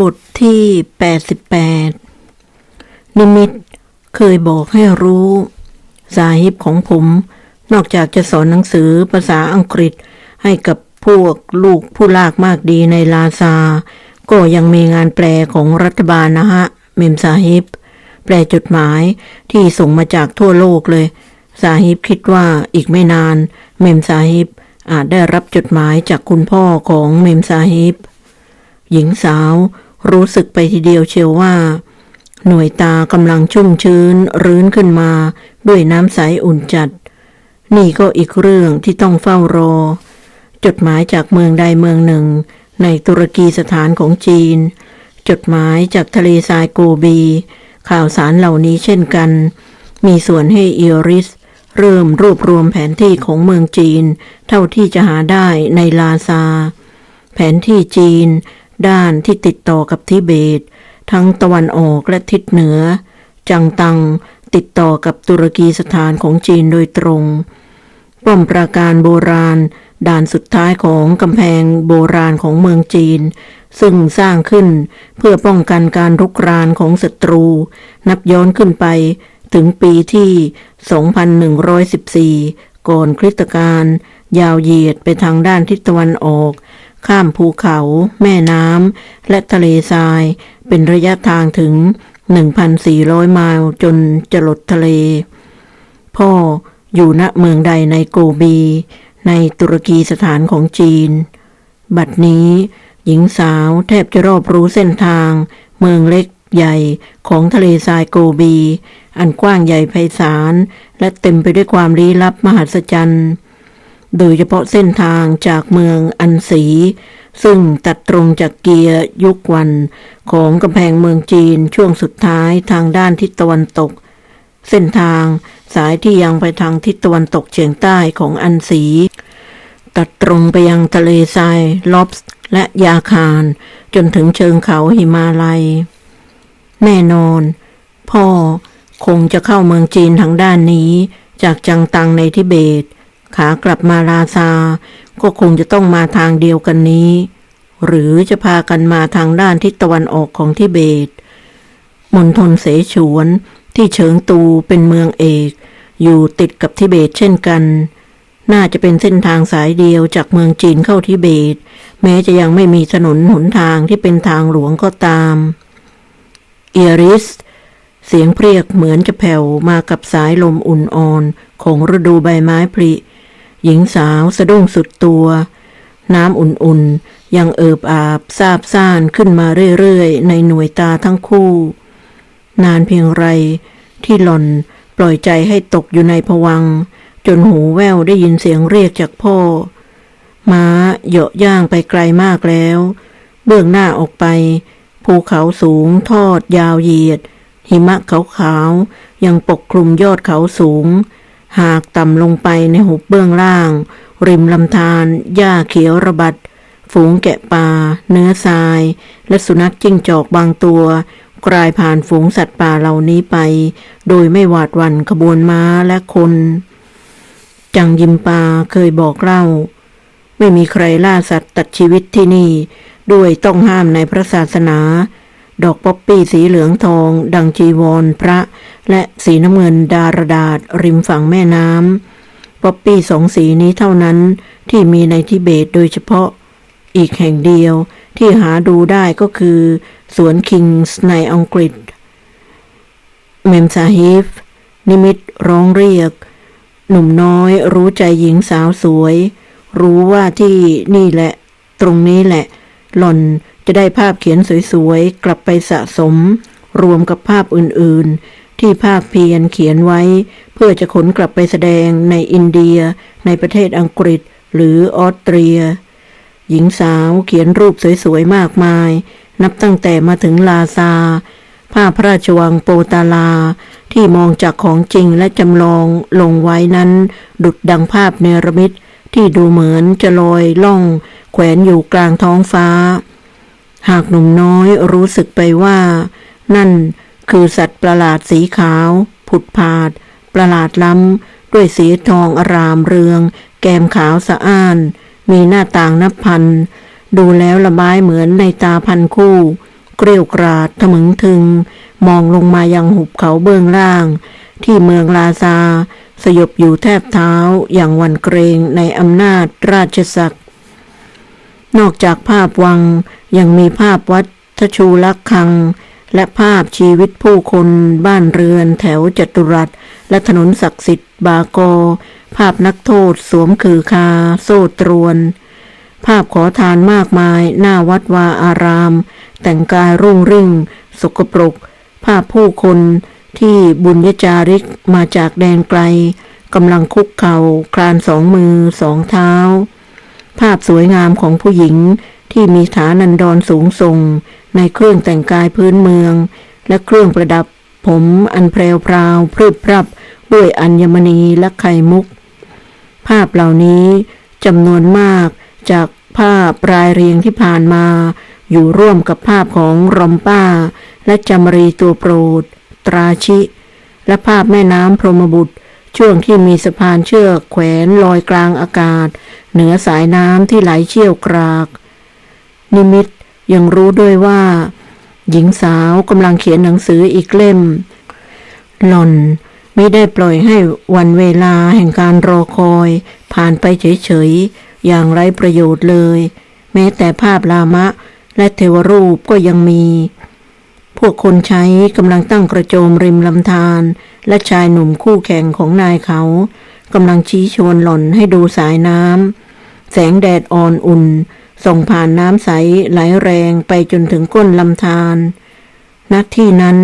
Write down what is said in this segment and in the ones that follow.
บทที่ 88 นิมิตเคยบอกให้รู้สาฮิบของผม นอกจากจะสอนหนังสือภาษาอังกฤษให้กับพวกลูกผู้ลากมากดีในลาซา ก็ยังมีงานแปลของรัฐบาลนะฮะ เมมสาฮิบ แปลจดหมายที่ส่งมาจากทั่วโลกเลย สาฮิบคิดว่าอีกไม่นาน เมมสาฮิบอาจได้รับจดหมายจากคุณพ่อของเมมสาฮิบ หญิงสาวรู้สึกไปทีเดียวเชียวว่า หน่วยตากำลังชุ่มชื้นรื้นขึ้นมาด้วยน้ำใสอุ่นจัด นี่ก็อีกเรื่องที่ต้องเฝ้ารอ จดหมายจากเมืองใดเมืองหนึ่ง ในตุรกีสถานของจีน จดหมายจากทะเลทรายโกบี ข่าวสารเหล่านี้เช่นกัน มีส่วนให้อิริสเริ่มรวบรวมแผนที่ของเมืองจีน เท่าที่จะหาได้ในลาซา แผนที่จีน ด้านที่ติดต่อกับทิเบต ทั้งตะวันออกและทิศเหนือ จังตังติดต่อกับตุรกีสถานของจีนโดยตรง ป้อมปราการโบราณ ด่านสุดท้ายของกำแพงโบราณของเมืองจีน ซึ่งสร้างขึ้นเพื่อป้องกันการรุกรานของศัตรู นับย้อนขึ้นไปถึงปีที่ 2114 ก่อนคริสตกาลยาวเหยียดไปทางด้านทิศตะวันออก ข้ามภูเขา แม่น้ำ และทะเลทราย เป็นระยะทางถึง 1,400 ไมล์จนจะหลดทะเล พ่ออยู่ณเมืองใดในโกบี ในตุรกีสถานของจีน บัดนี้ หญิงสาวแทบจะรอบรู้เส้นทาง เมืองเล็กใหญ่ของทะเลทรายโกบี อันกว้างใหญ่ไพศาล และเต็มไปด้วยความลี้ลับมหัศจรรย์ โดยเฉพาะเส้นทางจากเมืองอันสี ซึ่งตัดตรงจากเกียร์ยุควัน ของกำแพงเมืองจีนช่วงสุดท้ายทางด้านทิศตะวันตก เส้นทางสายที่ยังไปทางทิศตะวันตกเฉียงใต้ของอันสี ตัดตรงไปยังทะเลทรายลอบส์และยาคาร จนถึงเชิงเขาหิมาลัย แน่นอน พ่อคงจะเข้าเมืองจีนทางด้านนี้ จากจังตังในทิเบต ขากลับมาลาซา ก็คงจะต้องมาทางเดียวกันนี้ หรือจะพากันมาทางด้านทิศตะวันออกของทิเบตมณฑลเสฉวนที่เฉิงตูเป็นเมืองเอก อยู่ติดกับทิเบตเช่นกัน น่าจะเป็นเส้นทางสายเดียวจากเมืองจีนเข้าทิเบต แม้จะยังไม่มีถนนหนทางที่เป็นทางหลวงก็ตามเอริส เสียงเพรียกเหมือนจะแผ่วมากับสายลมอุ่นอ่อน ของฤดูใบไม้ผลิ หญิงสาวสะดุ้งสุดตัว น้ำอุ่นๆ ยังเอิบอาบซาบซ่านขึ้นมาเรื่อยๆ ในหน่วยตาทั้งคู่ นานเพียงไรที่หล่อนปล่อยใจให้ตกอยู่ในผวัง จนหูแว่วได้ยินเสียงเรียกจากพ่อ ม้าเหยาะย่างไปไกลมากแล้ว เบื้องหน้าออกไป ภูเขาสูงทอดยาวเหยียด หิมะขาวๆยังปกคลุมยอดเขาสูง หากต่ำลงไปในหุบเบื้องล่าง ริมลำธารหญ้าเขียวระบัด ฝูงแกะป่า เนื้อทราย และสุนัขจิ้งจอกบางตัว กลายผ่านฝูงสัตว์ป่าเหล่านี้ไป โดยไม่หวาดหวั่นขบวนม้าและคน จังยิมปาเคยบอกเล่า ไม่มีใครล่าสัตว์ตัดชีวิตที่นี่ ด้วยต้องห้ามในพระศาสนา ดอกป๊อปปี้สีเหลืองทอง ดังจีวรพระ และสีน้ำเงินดารดาษริมฝั่งแม่น้ำป๊อปปี้สองสีนี้เท่านั้นที่มีในทิเบตโดยเฉพาะ อีกแห่งเดียวที่หาดูได้ก็คือ สวนคิงส์ในอังกฤษ เมมซาฮิฟ นิมิตร้องเรียก หนุ่มน้อยรู้ใจหญิงสาวสวย รู้ว่าที่นี่แหละ ตรงนี้แหละ หล่อนจะได้ภาพเขียนสวยๆ กลับไปสะสม รวมกับภาพอื่นๆ ที่ภาคเพียนเขียนไว้ เพื่อจะขนกลับไปแสดงในอินเดีย ในประเทศอังกฤษ หรือออสเตรีย หญิงสาวเขียนรูปสวยๆ มากมาย นับตั้งแต่มาถึงลาซาภาพพระราชวังโปตาลา ที่มองจากของจริงและจำลองลงไว้นั้น ดุดดังภาพเนรมิตที่ดูเหมือนจะลอยล่อง แขวนอยู่กลางท้องฟ้า หากหนุ่มน้อยรู้สึกไปว่า นั่น คือสัตว์ประหลาดสีขาว ผุดผาด ประหลาดล้ำ ด้วยสีทองอรามเรือง แก้มขาวสะอ้าน มีหน้าต่างนับพัน ดูแล้วละไม้เหมือนในตาพันคู่ เกลียวกราดทะมึงถึง มองลงมายังหุบเขาเบื้องล่าง ที่เมืองลาซา สยบอยู่แทบเท้าอย่างวันเกรงในอำนาจราชศักดิ์นอกจากภาพวังยังมีภาพวัดทชูลักคัง และภาพชีวิตผู้คนบ้านเรือนแถวจัตุรัส และถนนศักดิ์สิทธิ์บาโก ภาพนักโทษสวมคือคา โซ่ตรวน ภาพขอทานมากมาย หน้าวัดวาอาราม แต่งกายรุ่งริ่ง สกปรก ภาพผู้คนที่บุญญจาริกมาจากแดนไกลกำลังคุกเข่าคลานสองมือสองเท้า ภาพสวยงามของผู้หญิงที่มีฐานันดรสูงส่ง ในเครื่องแต่งกายพื้นเมือง และเครื่องประดับผมอันแพรวพราวพรึบพรับด้วยอัญมณีและไข่มุก ภาพเหล่านี้จำนวนมากจากภาพรายเรียงที่ผ่านมา อยู่ร่วมกับภาพของรอมป้า และจำรีตัวโปรด ตราชิ และภาพแม่น้ำพรหมบุตร ช่วงที่มีสะพานเชือกแขวนลอยกลางอากาศ เหนือสายน้ำที่ไหลเชี่ยวกราก นิมิต ยังรู้ด้วยว่า หญิงสาวกำลังเขียนหนังสืออีกเล่ม หล่อนไม่ได้ปล่อยให้วันเวลาแห่งการรอคอย ผ่านไปเฉยๆ อย่างไร้ประโยชน์เลย แม้แต่ภาพลามะและเทวรูปก็ยังมี พวกคนใช้กำลังตั้งกระโจมริมลำธารและชายหนุ่มคู่แข่งของนายเขากำลังชี้ชวนหล่อนให้ดูสายน้ำแสงแดดอ่อนอุ่น ส่งผ่านน้ำใสไหลแรงไปจนถึงก้นลำธารณที่นั้น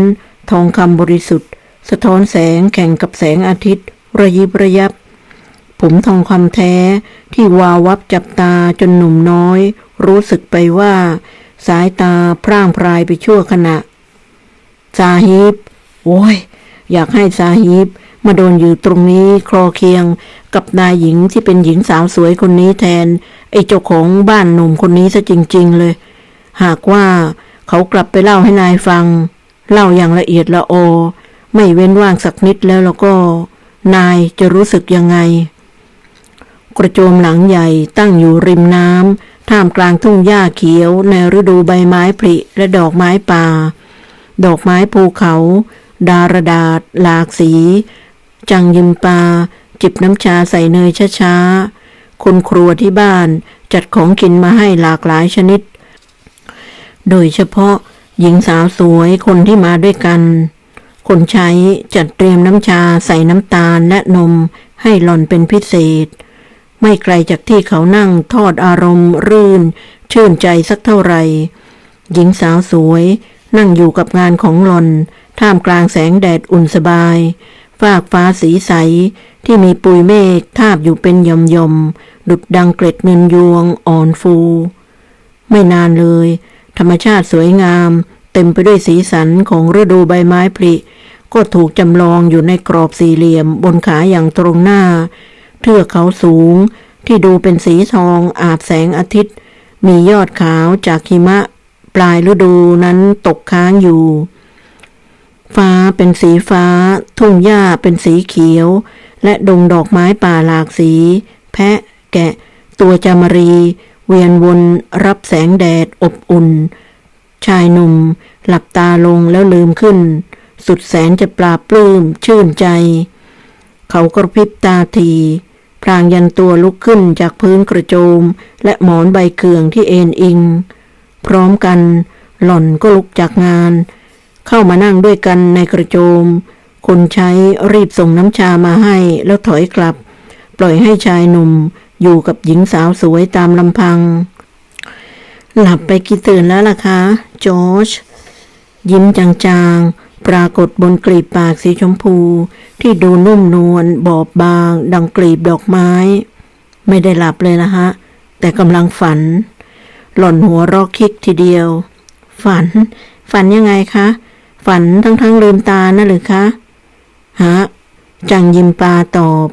ทองคำบริสุทธิ์ สะท้อนแสงแข่งกับแสงอาทิตย์ ระยิบระยับ ผมทองคำแท้ที่วาววับจับตาจนหนุ่มน้อย รู้สึกไปว่า สายตาพร่างพรายไปชั่วขณะซาฮิบ โอ้ย อยากให้ซาฮิบ มาโดนอยู่ตรงนี้คลอเคียงกับนายหญิงที่เป็นหญิงสาวสวยคนนี้แทน ไอ้เจ้าของบ้านหนุ่มคนนี้ซะจริง ๆ เลย หากว่าเขากลับไปเล่าให้นายฟัง เล่าอย่างละเอียดละโอ ไม่เว้นว่างสักนิดแล้วแล้วก็ นายจะรู้สึกยังไง กระโจมหลังใหญ่ตั้งอยู่ริมน้ำท่ามกลางทุ่งหญ้าเขียว ในฤดูใบไม้ผลิและดอกไม้ป่า ดอกไม้ภูเขา ดารดาษหลากสี จังยิมปา จิบน้ำชาใส่เนยช้าๆ คนครัวที่บ้านจัดของกินมาให้หลากหลายชนิด โดยเฉพาะหญิงสาวสวยคนที่มาด้วยกัน คนใช้จัดเตรียมน้ำชาใส่น้ำตาลและนมให้หล่อนเป็นพิเศษ ไม่ไกลจากที่เขานั่งทอดอารมณ์รื่น ชื่นใจสักเท่าไหร่ หญิงสาวสวยนั่งอยู่กับงานของหล่อน ท่ามกลางแสงแดดอุ่นสบาย ฟากฟ้าสีใสที่มีปุยเมฆทาบอยู่เป็นยมยมดุดดังเกล็ดเงินยวงอ่อนฟู ไม่นานเลย ธรรมชาติสวยงาม เต็มไปด้วยสีสันของฤดูใบไม้ผลิ ก็ถูกจำลองอยู่ในกรอบสี่เหลี่ยมบนขาอย่างตรงหน้า เทือกเขาสูงที่ดูเป็นสีทองอาบแสงอาทิตย์ มียอดขาวจากหิมะ ปลายฤดูนั้นตกค้างอยู่ ฟ้าเป็นสีฟ้า ทุ่งหญ้าเป็นสีเขียว และดงดอกไม้ป่าหลากสี แพะ แกะ ตัวจามรี เวียนวนรับแสงแดดอบอุ่น ชายหนุ่ม หลับตาลงแล้วลืมขึ้น สุดแสนจะปราบปลื้ม ชื่นใจ เขากระพริบตาทีพรางยันตัวลุกขึ้นจากพื้นกระโจม และหมอนใบเคืองที่เอ็นอิง พร้อมกัน หล่อนก็ลุกจากงาน เข้ามานั่งด้วยกันในกระโจม คนใช้รีบส่งน้ำชามาให้แล้วถอยกลับ ปล่อยให้ชายหนุ่มอยู่กับหญิงสาวสวยตามลำพัง หลับไปกี่ตื่นแล้วล่ะคะจอร์จยิ้มจางๆ ปรากฏบนกลีบปากสีชมพู ที่ดูนุ่มนวลบอบบาง ดังกลีบดอกไม้ ไม่ได้หลับเลยนะฮะ แต่กำลังฝัน หล่อนหัวรอกคิกทีเดียว ฝัน ฝันยังไงคะ ฝันทั้งๆลืมตานะหรือคะฮะจังยิมปาตอบ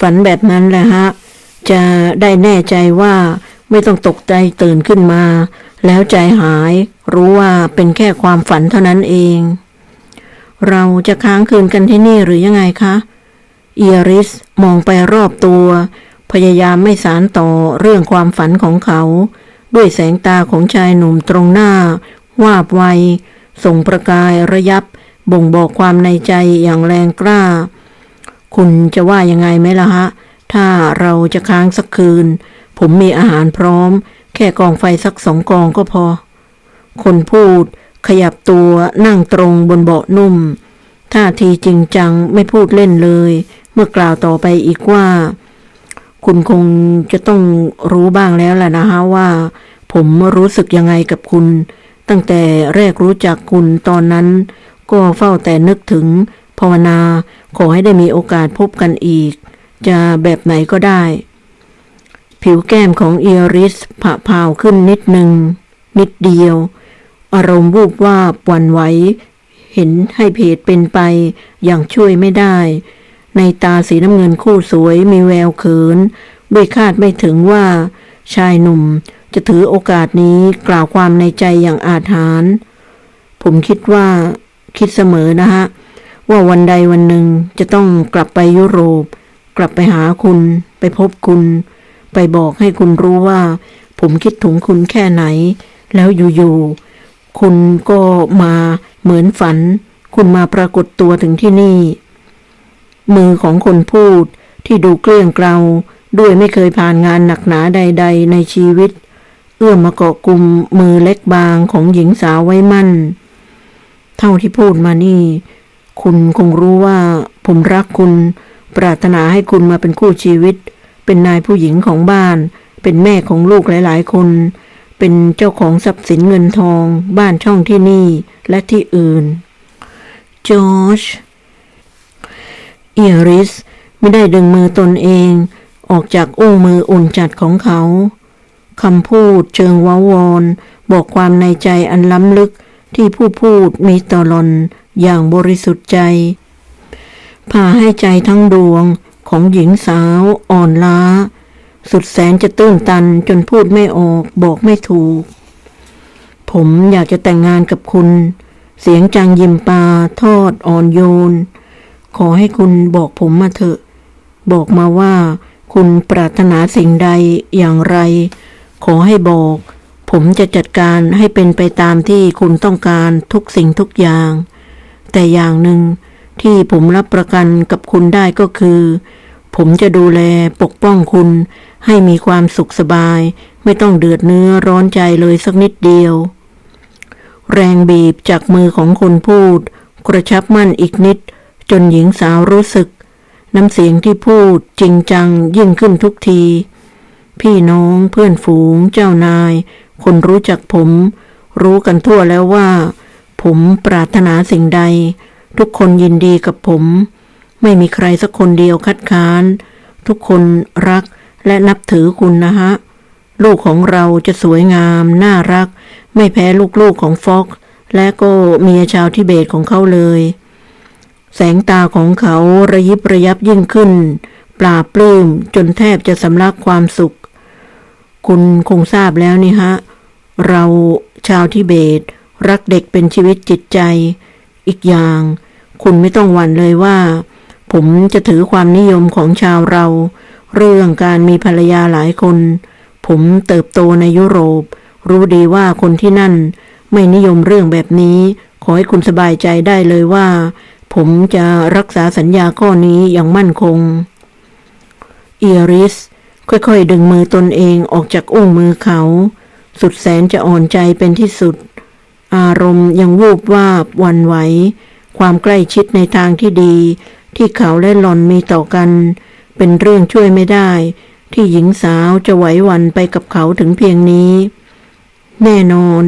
ฝันแบบนั้นแหละฮะ จะได้แน่ใจว่าไม่ต้องตกใจตื่นขึ้นมา แล้วใจหายรู้ว่าเป็นแค่ความฝันเท่านั้นเอง เราจะค้างคืนกันที่นี่หรือยังไงคะเอียริสมองไปรอบตัว พยายามไม่สารต่อเรื่องความฝันของเขา ด้วยแสงตาของชายหนุ่มตรงหน้า วาบไว ส่งประกายระยับ บ่งบอกความในใจอย่างแรงกล้า คุณจะว่ายังไงไหมล่ะฮะ ถ้าเราจะค้างสักคืน ผมมีอาหารพร้อม แค่กองไฟสักสองกองก็พอ คนพูด ขยับตัวนั่งตรงบนเบาะนุ่มท่าทีจริงจังไม่พูดเล่นเลย เมื่อกล่าวต่อไปอีกว่า คุณคงจะต้องรู้บ้างแล้วแหละนะฮะว่า ผมรู้สึกยังไงกับคุณ ตั้งแต่แรกรู้จักคุณตอนนั้น ก็เฝ้าแต่นึกถึง ภาวนาขอให้ได้มีโอกาสพบกันอีก จะแบบไหนก็ได้ ผิวแก้มของเอริสผ่าพาวขึ้นนิดหนึ่ง นิดเดียว อารมณ์วูบว่าบวันไหว เห็นให้เพจเป็นไป อย่างช่วยไม่ได้ ในตาสีน้ำเงินคู่สวยมีแววเขิน ด้วยคาดไม่ถึงว่า ชายหนุ่ม จะถือโอกาสนี้กล่าวความในใจอย่างอาถรรพ์ผมคิดว่าคิดเสมอนะฮะ ว่าวันใดวันหนึ่งจะต้องกลับไปยุโรป กลับไปหาคุณ ไปพบคุณ ไปบอกให้คุณรู้ว่า ผมคิดถึงคุณแค่ไหน แล้วอยู่ๆคุณก็มาเหมือนฝัน คุณมาปรากฏตัวถึงที่นี่ มือของคนพูดที่ดูเกลี้ยงเกลาด้วยไม่เคยผ่านงานหนักหนาใด ๆ ในชีวิต เอื้อมมาเกาะกลุ่มมือเล็กบางของหญิงสาวไว้มั่น เท่าที่พูดมานี่ คุณคงรู้ว่า ผมรักคุณ ปรารถนาให้คุณมาเป็นคู่ชีวิต เป็นนายผู้หญิงของบ้าน เป็นแม่ของลูกหลาย ๆ คน เป็นเจ้าของทรัพย์สินเงินทอง บ้านช่องที่นี่และที่อื่นจอร์จเอียริสไม่ได้ดึงมือตนเอง ออกจากอุ้งมืออุ่นจัดของเขา คำพูดเชิงว้าวอนบอกความในใจอันล้ำลึกที่ผู้พูดมีต่อหลอนอย่างบริสุทธิ์ใจ พาให้ใจทั้งดวงของหญิงสาวอ่อนล้า สุดแสนจะตื้นตันจนพูดไม่ออกบอกไม่ถูก ผมอยากจะแต่งงานกับคุณ เสียงจังยิมปาทอดอ่อนโยน ขอให้คุณบอกผมมาเถอะ บอกมาว่าคุณปรารถนาสิ่งใดอย่างไร ขอให้บอก ผมจะจัดการให้เป็นไปตามที่คุณต้องการทุกสิ่งทุกอย่าง แต่อย่างหนึ่งที่ผมรับประกันกับคุณได้ก็คือ ผมจะดูแลปกป้องคุณ ให้มีความสุขสบาย ไม่ต้องเดือดเนื้อร้อนใจเลยสักนิดเดียว แรงบีบจากมือของคนพูด กระชับมั่นอีกนิด จนหญิงสาวรู้สึก น้ำเสียงที่พูดจริงจังยิ่งขึ้นทุกที พี่น้องเพื่อนฝูงเจ้านาย คนรู้จักผม รู้กันทั่วแล้วว่า ผมปรารถนาสิ่งใด ทุกคนยินดีกับผม ไม่มีใครสักคนเดียวคัดค้าน ทุกคนรักและนับถือคุณนะฮะ ลูกของเราจะสวยงาม น่ารัก ไม่แพ้ลูกๆของฟ็อกและก็เมียชาวทิเบตของเขาเลย แสงตาของเขาระยิบระยับยิ่งขึ้น ปลาปลื้มจนแทบจะสำลักความสุข คุณคงทราบแล้วนี่ฮะ เราชาวทิเบต รักเด็กเป็นชีวิตจิตใจ อีกอย่าง คุณไม่ต้องหวั่นเลยว่า ผมจะถือความนิยมของชาวเรา เรื่องการมีภรรยาหลายคน ผมเติบโตในยุโรป รู้ดีว่าคนที่นั่น ไม่นิยมเรื่องแบบนี้ ขอให้คุณสบายใจได้เลยว่า ผมจะรักษาสัญญาข้อนี้อย่างมั่นคง เอริส ค่อยๆ ดึงมือตนเองออกจากอุ้งมือเขา สุดแสนจะอ่อนใจเป็นที่สุด อารมณ์ยังวูบวาบวันไหว ความใกล้ชิดในทางที่ดี ที่เขาและหลอนมีต่อกัน เป็นเรื่องช่วยไม่ได้ ที่หญิงสาวจะไหวหวันไปกับเขาถึงเพียงนี้ แน่นอน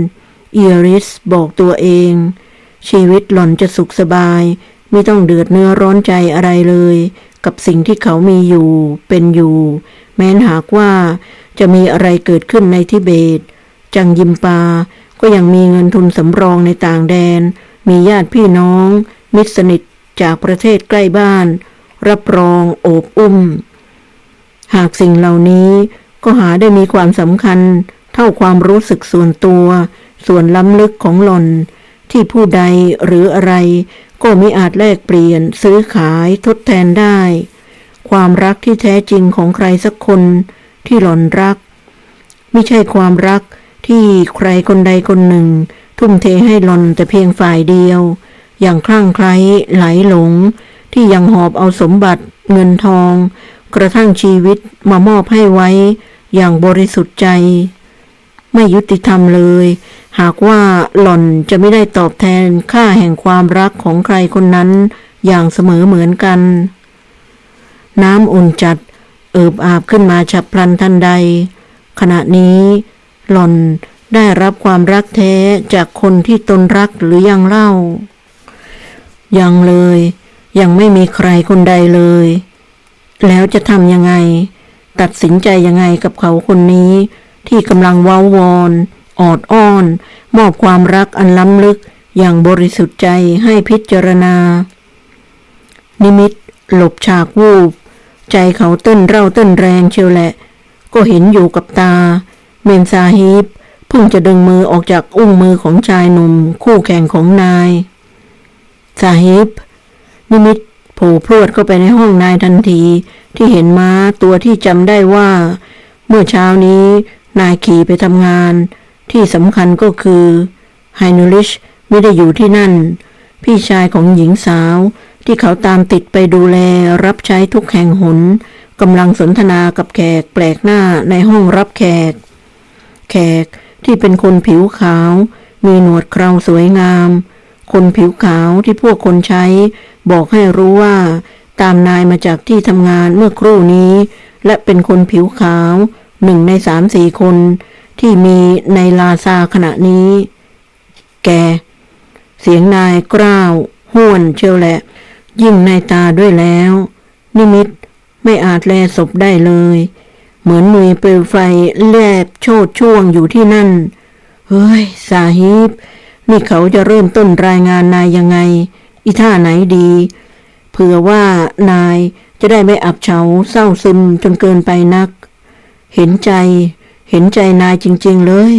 เอริสบอกตัวเอง ชีวิตหล่อนจะสุขสบาย ไม่ต้องเดือดเนื้อร้อนใจอะไรเลย กับสิ่งที่เขามีอยู่เป็นอยู่ แม้นหากว่าจะมีอะไรเกิดขึ้นในทิเบต จังยิมปา ก็ยังมีเงินทุนสำรองในต่างแดน มีญาติพี่น้อง มิตรสนิทจากประเทศใกล้บ้าน รับรองโอบอุ้ม หากสิ่งเหล่านี้ก็หาได้มีความสำคัญ เท่าความรู้สึกส่วนตัว ส่วนล้ำลึกของหล่อนที่ผู้ใดหรืออะไร ก็มิอาจแลกเปลี่ยนซื้อขายทดแทนได้ ความรักที่แท้จริงของใครสักคนที่หล่อนรัก ไม่ใช่ความรักที่ใครคนใดคนหนึ่ง ทุ่มเทให้หลอนแต่เพียงฝ่ายเดียว อย่างคลั่งไคล้ไหลหลง ที่ยังหอบเอาสมบัติ เงินทอง กระทั่งชีวิตมามอบให้ไว้ อย่างบริสุทธิ์ใจ ไม่ยุติธรรมเลย หากว่าหล่อนจะไม่ได้ตอบแทนค่าแห่งความรักของใครคนนั้นอย่างเสมอเหมือนกัน น้ำอุ่นจัด เอิบอาบขึ้นมาฉับพลันทันใด ขณะนี้ หล่อนได้รับความรักแท้จากคนที่ตนรักหรือยังเล่า ยังเลย ยังไม่มีใครคนใดเลย แล้วจะทำยังไง ตัดสินใจยังไงกับเขาคนนี้ ที่กำลังเว้าวอนออดอ้อน มอบความรักอันล้ำลึกอย่างบริสุทธิ์ใจให้พิจารณา นิมิต หลบฉากวูบ ใจเขาเต้นเร่าเต้นแรงเชียวแหละ ก็เห็นอยู่กับตา เมนซาฮิบเพิ่งจะดึงมือออกจากอุ้งมือของชายหนุ่ม คู่แข่งของนายซาฮิบนิมิตโผล่พรวดเข้าไปในห้องนายทันที ที่เห็นม้าตัวที่จำได้ว่า เมื่อเช้านี้นายขี่ไปทำงาน ที่สำคัญก็คือไฮนูลิชไม่ได้อยู่ที่นั่น พี่ชายของหญิงสาว ที่เขาตามติดไปดูแลรับใช้ทุกแห่งหนกำลังสนทนากับแขกแปลกหน้าในห้องรับแขก แขกที่เป็นคนผิวขาว มีหนวดเคราสวยงาม คนผิวขาวที่พวกคนใช้ บอกให้รู้ว่า ตามนายมาจากที่ทำงานเมื่อครู่นี้ และเป็นคนผิวขาวหนึ่งในสามสี่คน ที่มีในลาซาขณะนี้ แก เสียงนายกร้าวห้วนเชียวแหละ ยิ่งในตาด้วยแล้ว นิมิตไม่อาจแลศพได้เลย เหมือนมีเปลวไฟแลบโชดช่วงอยู่ที่นั่น เฮ้ย สาฮิบ นี่เขาจะเริ่มต้นรายงานนายยังไง อีท่าไหนดี เผื่อว่านายจะได้ไม่อับเฉาเศร้าซึมจนเกินไปนัก เห็นใจ เห็นใจนายจริง ๆ เลย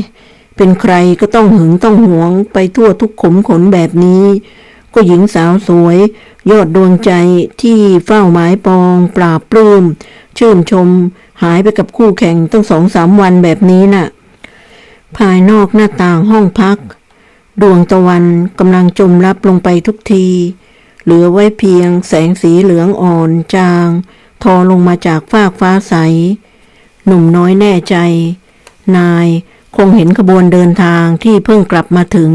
เป็นใครก็ต้องหึงต้องหวงไปทั่วทุกขมขนแบบนี้ ก็หญิงสาวสวย ยอดดวงใจที่เฝ้าหมายปองปราบปลื้มชื่นชม หายไปกับคู่แข่งตั้งสองสามวันแบบนี้น่ะ ภายนอกหน้าต่างห้องพัก ดวงตะวันกำลังจมลับลงไปทุกที เหลือไว้เพียงแสงสีเหลืองอ่อนจาง ทอลงมาจากฟากฟ้าใส หนุ่มน้อยแน่ใจ นายคงเห็นขบวนเดินทางที่เพิ่งกลับมาถึง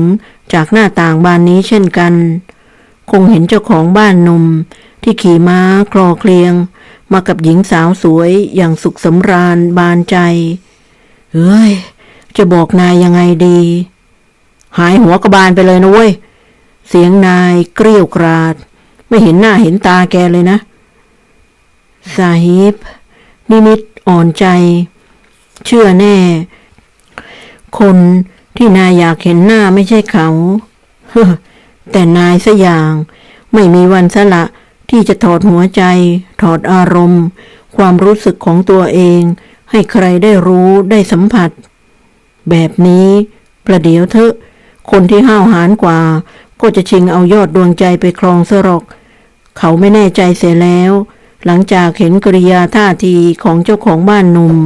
จากหน้าต่างบานนี้เช่นกัน คงเห็นเจ้าของบ้านหนุ่มที่ขี่ม้าคลอเคลียง มากับหญิงสาวสวยอย่างสุขสำราญบานใจ เฮ้ย จะบอกนายยังไงดี หายหัวกระบาลไปเลยนะเว้ย เสียงนายเกรี้ยวกราด ไม่เห็นหน้าเห็นตาแกเลยนะสาฮิบนิมิตอ่อนใจ เชื่อแน่ คนที่นายอยากเห็นหน้าไม่ใช่เขา แต่นายสอย่าง ไม่มีวันสละที่จะถอดหัวใจ ถอดอารมณ์ ความรู้สึกของตัวเอง ให้ใครได้รู้ได้สัมผัส แบบนี้ ประเดี๋ยวเถอะ คนที่ห้าวหาญกว่า ก็จะชิงเอายอดดวงใจไปครองสรอก เขาไม่แน่ใจเสียแล้ว หลังจากเห็นกริยาท่าทีของเจ้าของบ้านหนุ่ม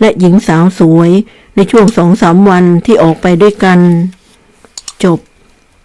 และหญิงสาวสวยในช่วงสองสามวันที่ออกไปด้วยกัน จบ